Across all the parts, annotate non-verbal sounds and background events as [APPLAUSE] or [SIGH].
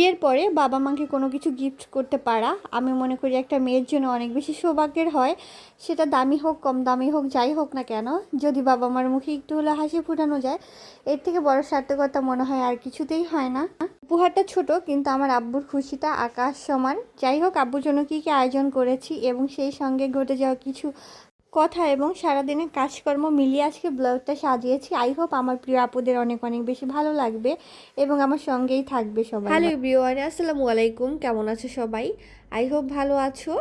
বিয়ের পরে বাবা মাকে কোনো কিছু গিফট করতে পারা। আমি মনে করি একটা মেয়ের জন্য অনেক বেশি সৌভাগ্যের হয়। সেটা দামি হোক, কম দামি হোক, যাই হোক না কেন, যদি বাবা মার মুখে একটু হলে হাসি ফুটানো যায়, এর থেকে বড় সার্থকতা মনে হয় আর কিছুতেই হয় না। উপহারটা ছোট, কিন্তু আমার আব্বুর খুশিটা আকাশ সমান। যাই হোক, আব্বুর জন্য কী কী আয়োজন করেছি এবং সেই সঙ্গে ঘটে যাওয়া কিছু কথা এবং সারাদিনের কাজকর্ম মিলিয়ে আজকে ব্লগটা সাজিয়েছি। আই হোপ আমার প্রিয় আপুদের অনেক অনেক বেশি ভালো লাগবে এবং আমার সঙ্গেই থাকবে সবাই। হ্যালো এভরিওয়ান আসসালামু আলাইকুম। কেমন আছো সবাই? আই হোপ ভালো আছো।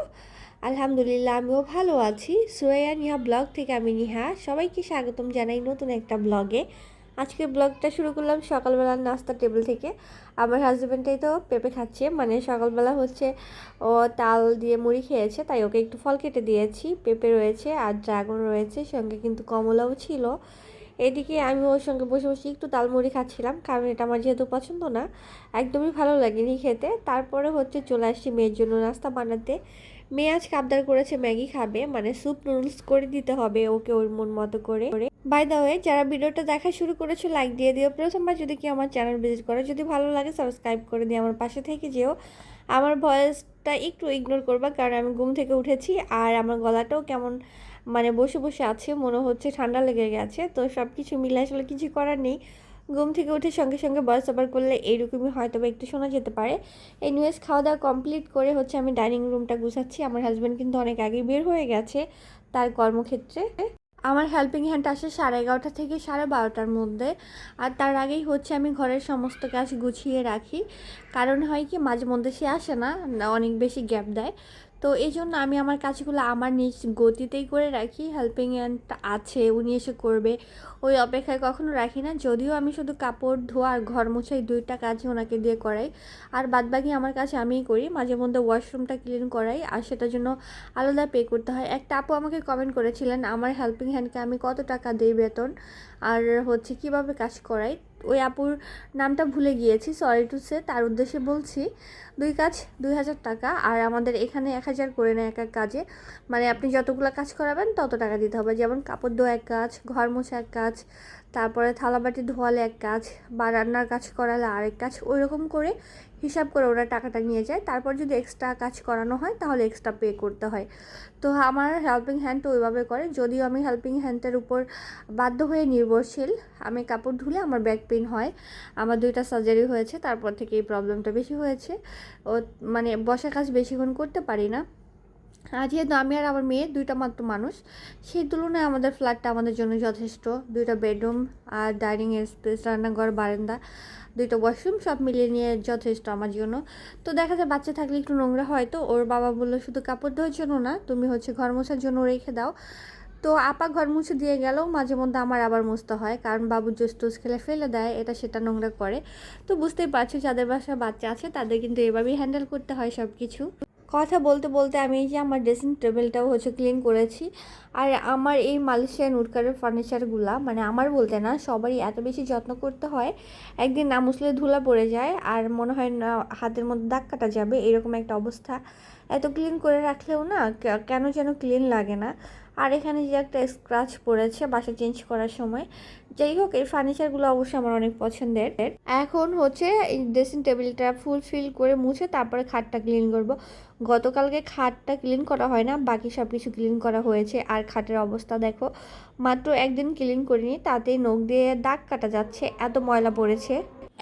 আলহামদুলিল্লাহ, আমিও ভালো আছি। সুরাইয়া নিহা ব্লগ থেকে আমি নিহা। সবাইকে স্বাগতম জানাই নতুন একটা ব্লগে। আজকে ব্লগটা শুরু করলাম সকালবেলার নাস্তা টেবিল থেকে। আমার হাজব্যান্ডটাই তো পেঁপে খাচ্ছে মানে সকালবেলা হচ্ছে ও তাল দিয়ে মুড়ি খেয়েছে, তাই ওকে একটু ফল কেটে দিয়েছি। পেঁপে রয়েছে আর ড্রাগন রয়েছে, সঙ্গে কিন্তু কমলাও ছিল। এদিকে আমি ওর সঙ্গে বসে বসে একটু তালমুড়ি খাচ্ছিলাম, কারণ এটা আমার যেহেতু পছন্দ না, একদমই ভালো লাগেনি খেতে। তারপরে হচ্ছে চলে আসছি মেয়ের জন্য নাস্তা বানাতে। মেয়ে আজকে আবদার করেছে ম্যাগি খাবে মানে স্যুপ নুডলস করে দিতে হবে ওকে ওর মন মতো করে। বাই দা ওয়ে যারা ভিডিওটা দেখা শুরু করেছ লাইক দিয়ে দিও। প্রথমবার যদি কি আমার চ্যানেল ভিজিট করো, যদি ভালো লাগে সাবস্ক্রাইব করে দিয়ে আমার পাশে থেকে যেও। আমার ভয়েসটা একটু ইগনোর করবা, কারণ আমি ঘুম থেকে উঠেছি, আর আমার গলাটাও কেমন মানে বসে বসে আছে, মনে হচ্ছে ঠান্ডা লেগে গেছে। তো সব কিছু মিলে আসলে কিছু করার নেই। ঘুম থেকে উঠে সঙ্গে সঙ্গে বয়স ওভার করলে এইরকমই হয়তো বা একটু শোনা যেতে পারে। এই নিউজ খাওয়া দাওয়া কমপ্লিট করে হচ্ছে আমি ডাইনিং রুমটা গুছাচ্ছি। আমার হাজব্যান্ড কিন্তু অনেক আগে বের হয়ে গেছে, তার কর্মক্ষেত্রে। আমার হেল্পিং হ্যান্ড আসে সাড়ে এগারোটা থেকে সাড়ে বারোটার মধ্যে। আর তার আগেই হচ্ছে আমি ঘরের সমস্ত কাজ গুছিয়ে রাখি। কারণ হয় কি, মাঝে মধ্যে সে আসে না, অনেক বেশি গ্যাপ দেয়। তো এই জন্য আমি আমার কাজগুলো আমার নিজ গতিতেই করে রাখি। হেল্পিং হ্যান্ড আছে, উনি এসে করবে। ওই অপেক্ষায় কখনো রাখি না। যদিও আমি শুধু কাপড়, ধোয়া আর ঘর মোছাই দুইটা কাজই ওনাকে দিয়ে করাই। আর বাদবাকি আমার কাছে আমিই করি। মাঝে মধ্যে ওয়াশরুমটা ক্লিন করাই আর সেটার জন্য আলাদা পে করতে হয়। একটা আপু আমাকে কমেন্ট করেছিলেন, আমার হেল্পিং হ্যান্ডকে আমি কত টাকা দিই বেতন? আর হচ্ছে কীভাবে কাজ করাই? ওই আপুর নামটা ভুলে গিয়েছি সরি টু সে তার উদ্দেশ্যে বলছি, দুই কাজ, দুই হাজার টাকা আর আমাদের এখানে এক হাজার করে নেয় এক এক কাজে। মানে আপনি যতগুলো কাজ করাবেন, তত টাকা দিতে হবে। যেমন কাপড় ধোয়া এক কাজ, ঘর মোছা এক কাজ, তারপরে থালাবাটি ধোয়ালে এক কাজ, বা রান্নার কাজ করালে আরেক কাজ ওই রকম করে হিসাব করে ওরা টাকাটা নিয়ে যায়। তারপর যদি এক্সট্রা কাজ করানো হয়, তাহলে এক্সট্রা পে করতে হয়। তো আমার হেল্পিং হ্যান্ড তো ওইভাবে করে। যদিও আমি হেল্পিং হ্যান্ডের উপর বাধ্য হয়ে নির্ভরশীল, আমি কাপড় ধুলে আমার ব্যাক পেন হয়। আমার দুইটা সার্জারি হয়েছে, তারপর থেকে এই প্রবলেমটা বেশি হয়েছে। ও মানে বসা কাজ বেশিক্ষণ করতে পারি না। আর যেহেতু আমি আর আমার মেয়ে দুইটা মাত্র মানুষ, সেই তুলনায় আমাদের ফ্ল্যাটটা আমাদের জন্য যথেষ্ট। দুইটা বেডরুম আর ডাইনিং স্পেস রান্নাঘর, বারান্দা। দুইটা ওয়াশরুম সব মিলিয়ে নিয়ে যথেষ্ট আমার জন্য। তো দেখা যায় বাচ্চা থাকলে একটু নোংরা হয়, তো ওর বাবা বলল শুধু কাপড় ধোয়ার জন্য না, তুমি হচ্ছে ঘর মোছার জন্য রেখে দাও। তো আপা ঘর মুছে দিয়ে গেলেও মাঝে মধ্যে আমার আবার মুছতে হয়, কারণ বাবু জুস টুস খেলে ফেলে দেয়, এটা সেটা নোংরা করে। তো বুঝতেই পারছ, যাদের বাসায় বাচ্চা আছে, তাদের কিন্তু এভাবেই হ্যান্ডেল করতে হয় সব কিছু কথা বলতে বলতে আমি এই যে আমার ড্রেসিং টেবিলটাও হচ্ছে ক্লিন করেছি। আর আমার এই মালয়েশিয়ান উডকারের ফার্নিচারগুলা মানে আমার বলতে না, সবারই এত বেশি যত্ন করতে হয়, একদিন না মুসলে ধুলা পড়ে যায়, আর মনে হয় না হাতের মধ্যে দাগ কাটা যাবে, এরকম একটা অবস্থা। এত ক্লিন করে রাখলেও না কেন যেন ক্লিন লাগে না। আর এখানে যে একটা স্ক্র্যাচ পড়েছে বাসা চেঞ্জ করার সময়, যাই হোক এই ফার্নিচারগুলো অবশ্যই আমার অনেক পছন্দের। এখন হচ্ছে এই ড্রেসিং টেবিলটা ফুল ফিল করে মুছে তারপরে খাটটা ক্লিন করব। গতকালকে খাটটা ক্লিন করা হয় না, বাকি সব কিছু ক্লিন করা হয়েছে। আর খাটের অবস্থা দেখো, মাত্র একদিন ক্লিন করিনি, তাতেই নখ দিয়ে দাগ কাটা যাচ্ছে, এত ময়লা পড়েছে।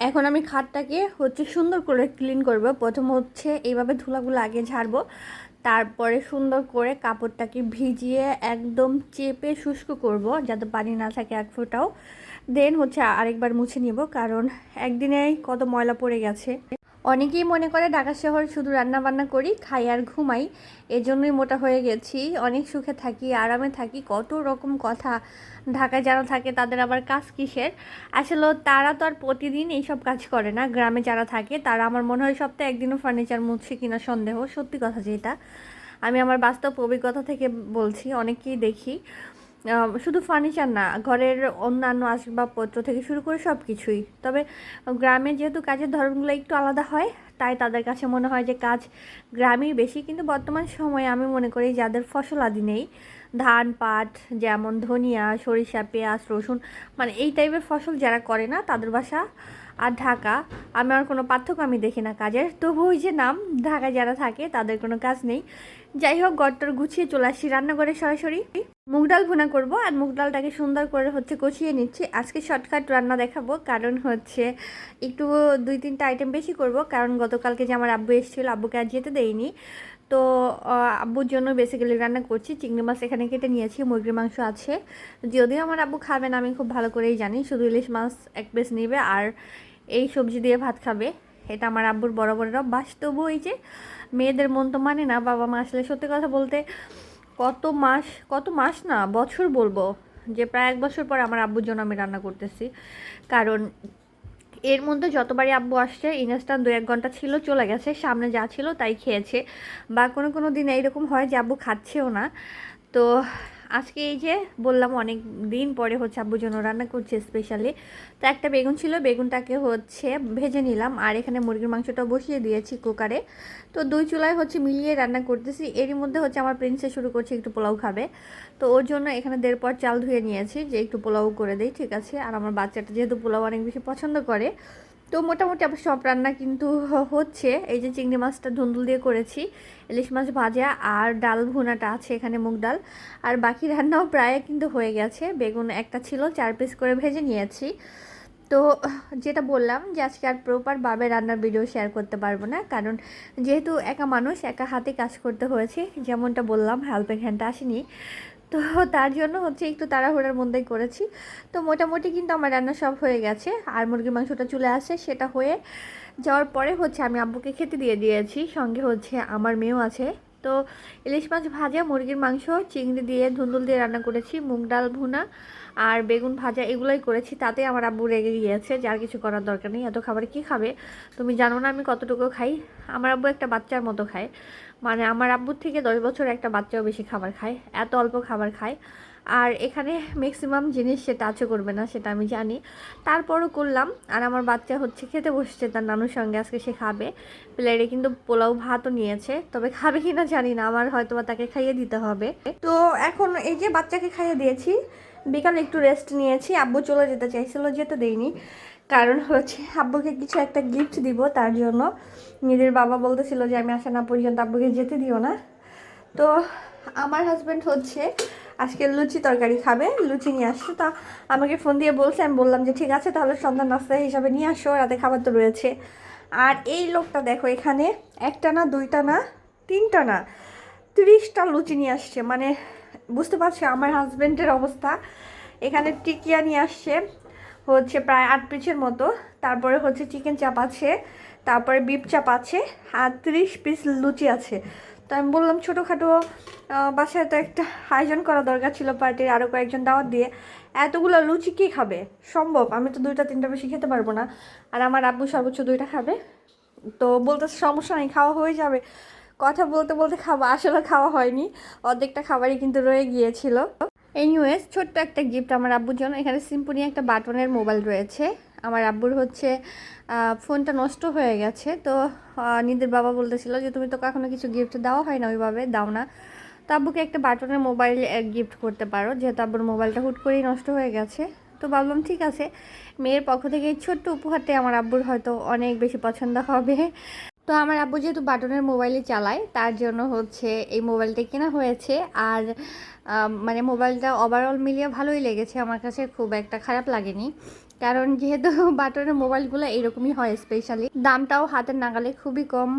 এখন আমি খাটটাকে হচ্ছে সুন্দর করে ক্লিন করব। প্রথম হচ্ছে এইভাবে ধুলাগুলো আগে ঝাড়বো। তারপরে সুন্দর করে কাপড়টাকে ভিজিয়ে একদম চেপে শুষ্ক করব যাতে পানি না থাকে এক ফোঁটাও। দেন হচ্ছে আরেকবার মুছে নিব কারণ একদিনেই কত ময়লা পড়ে গেছে। অনেকেই মনে করে ঢাকা শহর শুধু রান্না বান্না করি, খাই আর ঘুমাই। এজন্যই মোটা হয়ে গেছি। অনেক সুখে থাকি, আরামে থাকি। কত রকম কথা ঢাকায় যারা থাকে তাদের আবার কাজ কিসের? আসলে তারা তো আর প্রতিদিন এইসব কাজ করে না। গ্রামে যারা থাকে তারা আমার মনে হয় সপ্তাহে একদিনও ফার্নিচার মুছছে কিনা সন্দেহ। সত্যি কথা যেটা। আমি আমার বাস্তব অভিজ্ঞতা থেকে বলছি, অনেককেই দেখি। শুধু ফার্নিচার না, ঘরের অন্যান্য আসবাবপত্র থেকে শুরু করে সব কিছুই তবে গ্রামে যেহেতু কাজের ধরনগুলো একটু আলাদা হয়, তাই তাদের কাছে মনে হয় যে কাজ গ্রামেই বেশি, কিন্তু বর্তমান সময়ে আমি মনে করি যাদের ফসল আদি নেই, ধান, পাট, যেমন ধনিয়া, সরিষা, পেঁয়াজ, রসুন মানে এই টাইপের ফসল যারা করে না, তাদের বাসা আর ঢাকা আমার কোনো পার্থক্য আমি দেখি না কাজের। তবু ওই যে নাম, ঢাকায় যারা থাকে, তাদের কোনো কাজ নেই। যাই হোক গড়টর গুছিয়ে চলে আসছি রান্নাঘরে সরাসরি। মুগ ডাল ভুনা করব আর মুগ ডালটাকে সুন্দর করে হচ্ছে কষিয়ে নিচ্ছি। আজকে শর্টকাট রান্না দেখাবো, কারণ হচ্ছে একটু দুই তিনটা আইটেম বেশি করব, কারণ গতকালকে যে আমার আব্বু এসেছিল, আব্বুকে আর যেতে দেয়নি তো আব্বুর জন্য বেসিক্যালি রান্না করছি। চিংড়ি মাছ এখানে কেটে নিয়েছি, মুরগির মাংস আছে। যদিও আমার আব্বু খাবে না, আমি খুব ভালো করেই জানি। শুধু ইলিশ মাছ এক পিস নেবে আর এই সবজি দিয়ে ভাত খাবে। এটা আমার আব্বুর বড় বড়রা বাস তবু এই যে মেয়েদের মন তো মানে না, বাবা মা আসলে সত্যি কথা বলতে কত মাস কত মাস না, বছর বলব, যে প্রায় এক বছর পর আমার আব্বুর জন্য আমি রান্না করতেছি। কারণ এর মধ্যে যতবারই আব্বু আসছে ইনস্ট্যান্ট দু এক ঘণ্টা ছিল, চলে গেছে, সামনে যা ছিল তাই খেয়েছে। বা কোনো কোনো দিন এইরকম হয় যে আব্বু খাচ্ছেও না। তো আজকে এই যে বললাম অনেক দিন পরে হচ্ছে আব্বুর জন্য রান্না করছে স্পেশালি তো একটা বেগুন ছিল, বেগুনটাকে হচ্ছে ভেজে নিলাম, আর এখানে মুরগির মাংসটা বসিয়ে দিয়েছি কুকারে তো দুই চুলায় হচ্ছে মিলিয়ে রান্না করতেছি, এরই মধ্যে হচ্ছে আমার প্রিন্সে শুরু করছে একটু পোলাও খাবে। তো ওর জন্য এখানে দেড় পর চাল ধুয়ে নিয়েছি, যে একটু পোলাও করে দেই, ঠিক আছে? আর আমার বাচ্চাটা যেহেতু পোলাও অনেক বেশি পছন্দ করে তো মোটামুটি আবার সব রান্না কিন্তু হচ্ছে। এই যে চিংড়ি মাছটা ধুন্দুল দিয়ে করেছি, ইলিশ মাছ ভাজা আর ডাল ভুনাটা আছে এখানে মুগ ডাল। আর বাকি রান্নাও প্রায় কিন্তু হয়ে গেছে। বেগুন একটা ছিল, চার পিস করে ভেজে নিয়েছি। তো যেটা বললাম যে আজকে আর প্রপার ভাবে রান্নার ভিডিও শেয়ার করতে পারব না, কারণ যেহেতু একা মানুষ, একা হাতে কাজ করতে হয়েছে, যেমনটা বললাম হেল্পিং হ্যান্ডটা আসেনি। তো তার জন্য হচ্ছে একটু তাড়াহুড়ার মধ্যেই করেছি। তো মোটামুটি কিন্তু আমার রান্না সব হয়ে গেছে। আর মুরগির মাংসটা চলে আসে সেটা হয়ে যাওয়ার পরে হচ্ছে আমি আব্বুকে খেতে দিয়ে দিয়েছি। সঙ্গে হচ্ছে আমার মেয়েও আছে। তো ইলিশ মাছ ভাজা, মুরগির মাংস, চিংড়ি দিয়ে ধুন্দুল দিয়ে রান্না করেছি, মুগ ডাল ভুনা আর বেগুন ভাজা এগুলোই করেছি। তাতে আমার আব্বু রেগে গিয়েছে, যার কিছু করার দরকার নেই। এত খাবার কি খাবে? তুমি জানো না আমি কতটুকু খাই। আমার আব্বু একটা বাচ্চার মতো খায়। মানে আমার আব্বুর থেকে দশ বছর একটা বাচ্চাও বেশি খাবার খায়, এত অল্প খাবার খায়। আর এখানে ম্যাক্সিমাম জিনিস সে টাচও করবে না, সেটা আমি জানি। তারপরও করলাম, আর আমার বাচ্চা হচ্ছে খেতে বসছে তার নানুর সঙ্গে, আজকে সে খাবে। প্লেটে কিন্তু পোলাও, ভাতও নিয়েছে, তবে খাবে কি না জানি না, আমার হয়তো বা তাকে খাইয়ে দিতে হবে। তো এখন এই যে বাচ্চাকে খাইয়ে দিয়েছি, বিকালে একটু রেস্ট নিয়েছি, আব্বু চলে যেতে চাইছিল, যেতে দেয়নি। কারণ হচ্ছে আব্বুকে কিছু একটা গিফট দিব, তার জন্য নিজের বাবা বলতেছিল যে আমি আসা না পর্যন্ত আব্বুকে যেতে দিও না। তো আমার হাজব্যান্ড হচ্ছে আজকে লুচি তরকারি খাবে, লুচি নিয়ে আসছো। তা আমাকে ফোন দিয়ে বলছে, আমি বললাম যে ঠিক আছে, তাহলে সন্ধ্যা নাস্তা হিসাবে নিয়ে আসো, রাতে খাবার তো রয়েছে। আর এই লোকটা দেখো এখানে একটা না, দুইটা না, তিনটা না, তিরিশটা লুচি নিয়ে আসছে। মানে বুঝতে পারছি আমার হাজব্যান্ডের অবস্থা। এখানে টিকিয়া নিয়ে আসছে। হচ্ছে প্রায় আট পিসের মতো। তারপরে হচ্ছে চিকেন চাপ আছে, তারপরে বিপ চাপ আছে, আর তিরিশ পিস লুচি আছে। তো আমি বললাম ছোটোখাটো বাসায় তো একটা আয়োজন করা দরকার ছিল পার্টির আরও কয়েকজন দাওয়াত দিয়ে। এতগুলো লুচি কী খাবে? সম্ভব, আমি তো দুইটা তিনটা বেশি খেতে পারব না। আর আমার আব্বু সর্বোচ্চ দুইটা খাবে। তো বলতে সমস্যা নেই, খাওয়া হয়ে যাবে। কথা বলতে বলতে খাওয়া, আসলে খাওয়া হয়নি। অর্ধেকটা খাবারই কিন্তু রয়ে গিয়েছিল। এনিওয়েজ ছোট্ট একটা গিফট আমার আব্বুর জন্য। এখানে সিম্পনি একটা বাটনের মোবাইল রয়েছে। আমার আব্বুর হচ্ছে ফোনটা নষ্ট হয়ে গেছে। তো নিদের বাবা বলতেছিল যে, তুমি তো কখনো কিছু গিফট দেওয়া হয় না, ওইভাবে দাও না। তো আব্বুকে একটা বাটনের মোবাইল গিফট করতে পারো। যেহেতু আব্বুর মোবাইলটা হুট করেই নষ্ট হয়ে গেছে। তো ভাবলাম, ঠিক আছে। মেয়ের পক্ষ থেকে এই ছোট্ট উপহারটি আমার আব্বুর হয়তো অনেক বেশি পছন্দ হবে। তো আমার আব্বু যেহেতু বাটনের মোবাইলে চালায়, তার জন্য হচ্ছে এই মোবাইলটা কেনা হয়েছে। আর মানে মোবাইলটা ওভারঅল মিলিয়ে ভালোই লেগেছে, আমার কাছে খুব একটা খারাপ লাগেনি। কারণ যেহেতু [LAUGHS] বাটনের মোবাইলগুলো এরকমই হয় স্পেশালি দামটাও হাতের নাগালে খুবই কম।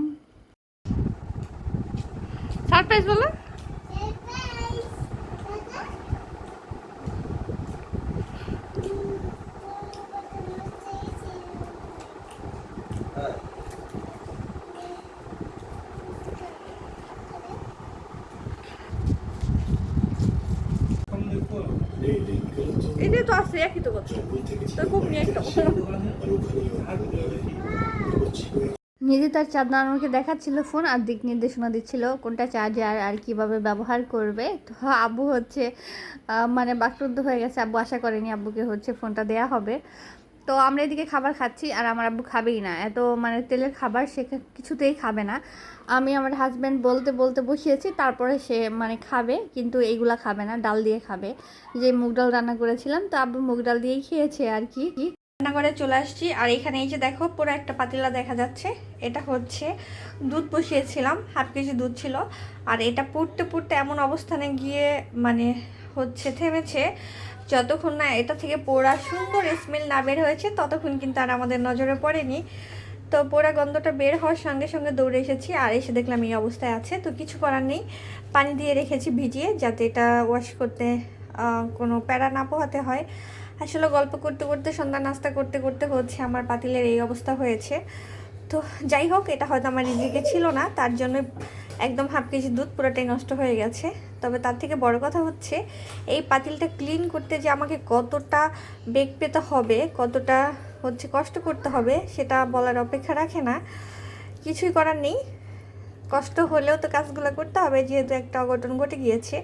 সারপ্রাইজ বলো। তো আছে, একই তো কথা। তো খুব নিয়ে একটা নিজে তার চাঁদ নানুকে দেখাচ্ছিল ফোন আর দিক নির্দেশনা দিচ্ছিল কোনটা চার্জার আর কীভাবে ব্যবহার করবে। তো আবু হচ্ছে মানে বাকরুদ্ধ হয়ে গেছে। আব্বু আশা করেনি আব্বুকে হচ্ছে ফোনটা দেয়া হবে। তো আমরা এদিকে খাবার খাচ্ছি আর আমার আব্বু খাবেই না। এত মানে তেলের খাবার সে কিছুতেই খাবে না। আমি আমার হাজব্যান্ড বলতে বলতে বসিয়েছি, তারপরে সে মানে খাবে, কিন্তু এইগুলা খাবে না, ডাল দিয়ে খাবে। যে মুগ ডাল রান্না করেছিলাম, তো আব্বু মুগ ডাল দিয়েই খেয়েছে আর কি। রান্নাঘরে চলে আসছি, আর এখানে এই যে দেখো, পুরো একটা পাতিলা দেখা যাচ্ছে। এটা হচ্ছে দুধ বসিয়েছিলাম, হাফ কেজি দুধ ছিল। আর এটা পুড়তে পুড়তে এমন অবস্থানে গিয়ে মানে হচ্ছে থেমেছে যতক্ষণ না এটা থেকে পোড়া সুন্দর স্মেল না বের হয়েছে, ততক্ষণ কিন্তু আর আমাদের নজরে পড়েনি। তো পোড়া গন্ধটা বের হওয়ার সঙ্গে সঙ্গে দৌড়ে এসেছি আর এসে দেখলাম এই অবস্থায় আছে। তো কিছু করার নেই। পানি দিয়ে রেখেছি ভিজিয়ে যাতে এটা ওয়াশ করতে কোনো প্যারা না পোহাতে হয়। আসলে গল্প করতে করতে, সন্ধ্যা নাস্তা করতে করতে হচ্ছে আমার পাতিলের এই অবস্থা হয়েছে। তো যাই হোক, এটা হয়তো আমার নিজেকে ছিল না, তার জন্য একদম হাফ কেজি দুধ পুরোটাই নষ্ট হয়ে গেছে। তবে তার থেকে বড় কথা হচ্ছে, এই পাতিলটা ক্লিন করতে যে আমাকে কতটা বেগ পেতে হবে, কতটা হচ্ছে কষ্ট করতে হবে, সেটা বলার অপেক্ষা রাখে না। কিছুই করার নেই। কষ্ট হলেও তো কাজগুলো করতে হবে, যেহেতু একটা অঘটন ঘটে গিয়েছে।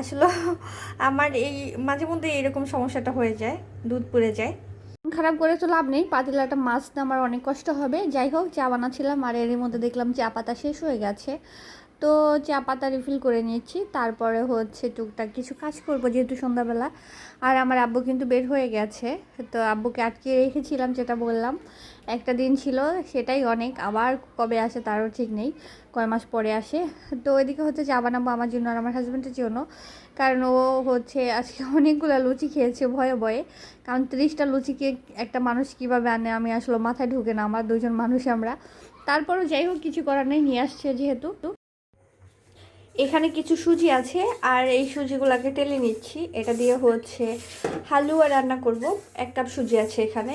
আসলে আমার এই, মাঝে মধ্যে এরকম সমস্যাটা হয়ে যায়, দুধ পুড়ে যায়। খারাপ করে তো লাভ নেই, পাতিলাটা মাছ আমার অনেক কষ্ট হবে। যাই হোক, চা বানাচ্ছিলাম আর এর মধ্যে দেখলাম চা পাতা শেষ হয়ে গেছে। তো চা পাতা রিফিল করে নিচ্ছি তারপরে হচ্ছে টুকটাক কিছু কাজ করব যেহেতু সন্ধ্যাবেলা। আর আমার আব্বু কিন্তু বের হয়ে গেছে। তো আব্বুকে আটকে রেখেছিলাম যেটা বললাম। একটা দিন ছিল, সেটাই অনেক। আবার কবে আসে তারও ঠিক নেই। কয় মাস পরে আসে। তো ওইদিকে হচ্ছে চা বানাবো আমার জন্য আর আমার হাজব্যান্ডের জন্য। কারণ ও হচ্ছে আজকে [LAUGHS] অনেকগুলো লুচি খেয়েছে ভয়ে ভয়ে। কারণ তিরিশটা লুচিকে একটা মানুষ কীভাবে আনে, আমি আসলে মাথায় ঢুকে না। আমার দুজন মানুষ আমরা। তারপরও যাই হোক, কিছু করার নেই। নিয়ে আসছে যেহেতু। এখানে কিছু সুজি আছে, আর এই সুজিগুলোকে টেলে নিচ্ছি। এটা দিয়ে হচ্ছে হালুয়া রান্না করব। এক কাপ সুজি আছে এখানে।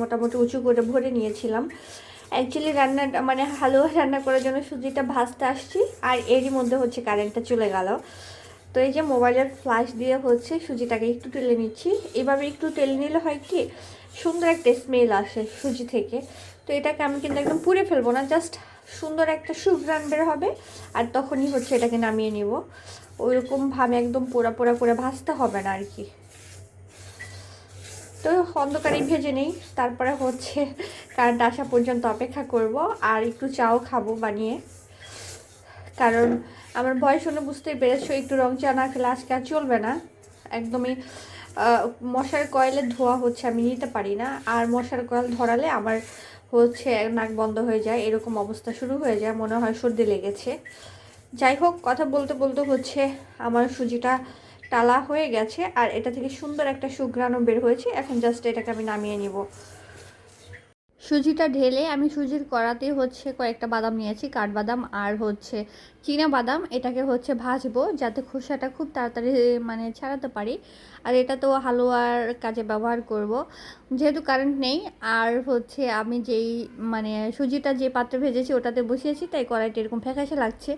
মোটামুটি উঁচু করে ভরে নিয়েছিলাম। অ্যাকচুয়ালি রান্না মানে হালুয়া রান্না করার জন্য সুজিটা ভাজতে আসছি, আর এরই মধ্যে হচ্ছে কারেন্টটা চলে গেল। তো এই যে মোবাইলের ফ্ল্যাশ দিয়ে হচ্ছে সুজিটাকে একটু টেলে নিচ্ছি। এভাবে একটু টেলে নিলে হয় কি, সুন্দর একটা স্মেল আসে সুজি থেকে। তো এটাকে আমি কিন্তু একদম পুড়ে ফেলব না জাস্ট সুন্দর একটা সুঘ্রাণ বের হবে আর তখনই হচ্ছে এটাকে নামিয়ে নিব। ওইরকমভাবে একদম পোড়া পোড়া করে ভাজতে হবে না আর কি। তো অন্ধকারে ভেজে নেই, তারপরে হচ্ছে কারেন্ট আসা পর্যন্ত অপেক্ষা করব আর একটু চাও খাব বানিয়ে। কারণ আমার ভয় শুনে বুঝতেই পেরেছ, একটু রং চা না খেলে আজকে আর চলবে না। একদমই মশার কয়েলের ধোয়া হচ্ছে আমি নিতে পারি না। আর মশার কয়েল ধরালে আমার হচ্ছে নাক বন্ধ হয়ে যায়, এরকম অবস্থা শুরু হয়ে যায়, মনে হয় সর্দি লেগেছে। যাই হোক, কথা বলতে বলতে হচ্ছে আমার সুজিটা টালা হয়ে গেছে, আর এটা থেকে সুন্দর একটা সুগ্রাণও বের হয়েছে। এখন জাস্ট এটাকে আমি নামিয়ে নিব। সুজিটা ঢেলে আমি সুজির কড়াতে হচ্ছে কয়েকটা বাদাম নিয়েছি, কাঠবাদাম আর হচ্ছে চীনা বাদাম। এটাকে হচ্ছে ভাজবো যাতে খোসাটা খুব তাড়াতাড়ি মানে ছাড়াতে পারি। আর এটা তো হালুয়ার কাজে ব্যবহার করব। যেহেতু কারেন্ট নেই, আর হচ্ছে আমি যেই মানে সুজিটা যে পাত্রে ভেজেছি ওটাতে বসিয়েছি, তাই কড়াইটা এরকম ফ্যাকাশে লাগছে।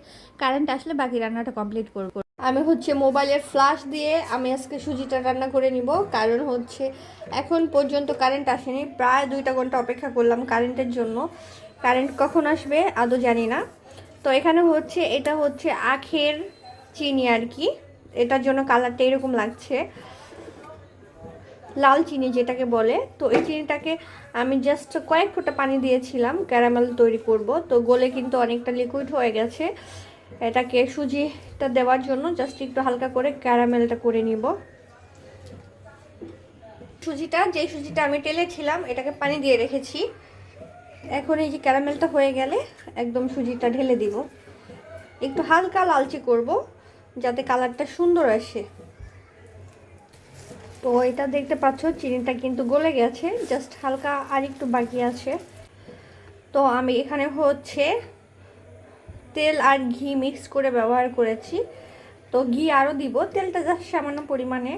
কারেন্ট আসলে বাকি রান্নাটা কমপ্লিট করব। আমি হচ্ছে মোবাইলের ফ্ল্যাশ দিয়ে আমি আজকে সুজিটা রান্না করে নিব। কারণ হচ্ছে এখন পর্যন্ত কারেন্ট আসেনি। প্রায় দুইটা ঘণ্টা অপেক্ষা করলাম কারেন্টের জন্য। কারেন্ট কখন আসবে আদৌ জানি না। তো এখানে হচ্ছে, এটা হচ্ছে আখের চিনি আর কি। এটার জন্য কালারটা এরকম লাগছে। লাল চিনি যেটাকে বলে। তো এই চিনিটাকে আমি জাস্ট কয়েক ফোঁটা পানি দিয়েছিলাম ক্যারামেল তৈরি করব। তো গলে কিন্তু অনেকটা লিকুইড হয়ে গেছে। এটাকে সুজিটা দেওয়ার জন্য জাস্ট একটু হালকা করে ক্যারামেলটা করে নিব। সুজিটা যে সুজিটা আমি টেলেছিলাম, এটাকে পানি দিয়ে রেখেছি। এখন এই যে ক্যারামেলটা হয়ে গেলে একদম সুজিটা ঢেলে দিব। একটু হালকা লালচে করব, যাতে কালারটা সুন্দর আসে। তো এটা দেখতে পাচ্ছ, চিনিটা কিন্তু গলে গেছে, জাস্ট হালকা আর একটু বাকি আছে। তো আমি এখানে হচ্ছে তেল আর ঘি মিক্স করে ব্যবহার করেছি। তো ঘি আরও দিব, তেলটা জাস্ট সামান্য পরিমাণে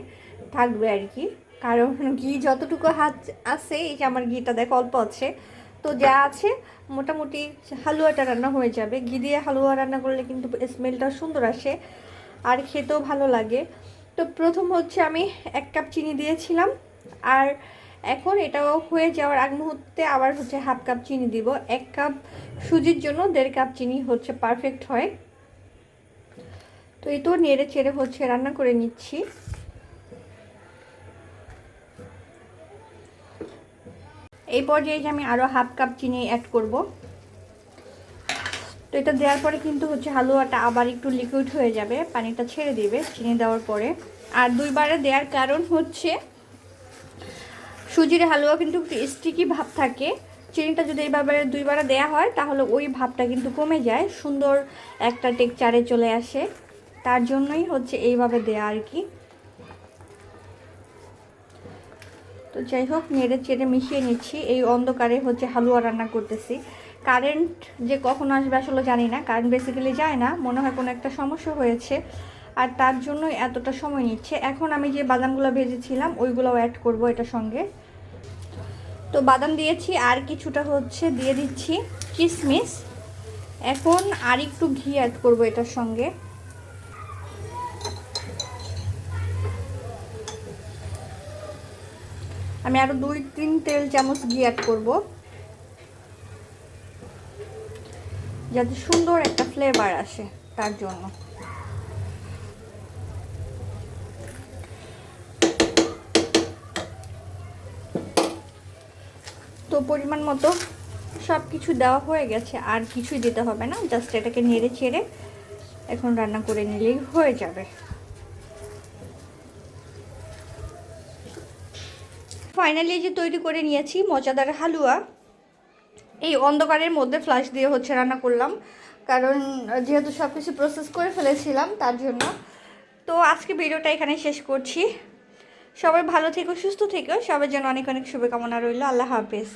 থাকবে আর কি। কারণ ঘি যতটুকু হাত আছে, এই যে আমার ঘিটা দেখ অল্প আছে। তো যা আছে, মোটামুটি হালুয়াটা রান্না হয়ে যাবে। ঘি দিয়ে হালুয়া রান্না করলে কিন্তু স্মেলটা সুন্দর আসে আর খেতেও ভালো লাগে। তো প্রথম হচ্ছে আমি এক কাপ চিনি দিয়েছিলাম। আর এখন এটাও হয়ে যাওয়ার আগ মুহূর্তে আবার হচ্ছে হাফ কাপ চিনি দিব। এক কাপ সুজির জন্য দেড় কাপ চিনি হচ্ছে পারফেক্ট হয়। তো এই তো নেড়ে চেড়ে হচ্ছে রান্না করে নিচ্ছি। এই পর্যায়ে যে আমি আরও হাফ কাপ চিনি অ্যাড করব। তো এটা দেওয়ার পরে কিন্তু হচ্ছে হালুয়াটা আবার একটু লিকুইড হয়ে যাবে, পানিটা ছেড়ে দিবে চিনি দেওয়ার পরে। আর দুইবারে দেওয়ার কারণ হচ্ছে সুজির হালুয়া কিন্তু স্টিকি ভাব থাকে। চিনিটা যদি এইভাবে দুইবার দেয়া হয়, তাহলে ওই ভাবটা কিন্তু কমে যায়। সুন্দর একটা টেকচারে চলে আসে। তার জন্যই হচ্ছে এইভাবে দেয়া আর কি। তো যাই হোক, নেড়ে চেড়ে মিশিয়ে নিচ্ছি। এই অন্ধকারে হচ্ছে হালুয়া রান্না করতেছি। কারেন্ট যে কখন আসবে আসলে জানি না। কারেন্ট বেসিক্যালি যায় না। মনে হয় কোনো একটা সমস্যা হয়েছে। আর তার জন্যই এতটা সময় নিচ্ছে। এখন আমি যে বাদামগুলো ভেজেছিলাম, ওইগুলোও অ্যাড করব এটার সঙ্গে। তো বাদাম দিয়েছি, আর কিছুটা হচ্ছে দিয়ে দিচ্ছি কিশমিশ এখন আর একটু ঘি অ্যাড করব এটার সঙ্গে। আমি আরও দুই, তিন তেল চামচ ঘি অ্যাড করব। যাতে সুন্দর একটা ফ্লেভার আসে তার জন্য। তো পরিমাণ মতো সব কিছু দেওয়া হয়ে গেছে। আর কিছুই দিতে হবে না জাস্ট এটাকে নেড়ে চেড়ে এখন রান্না করে নিলেই হয়ে যাবে। ফাইনালি যে তৈরি করে নিয়েছি মজাদার হালুয়া, এই অন্ধকারের মধ্যে ফ্লাশ দিয়ে হচ্ছে রান্না করলাম। কারণ যেহেতু সব কিছু প্রসেস করে ফেলেছিলাম, তার জন্য। তো আজকে ভিডিওটা এখানে শেষ করছি। সবাই ভালো থেকো সুস্থ থেকো। সবার জন্য অনেক অনেক শুভকামনা রইল। আল্লাহ হাফেজ।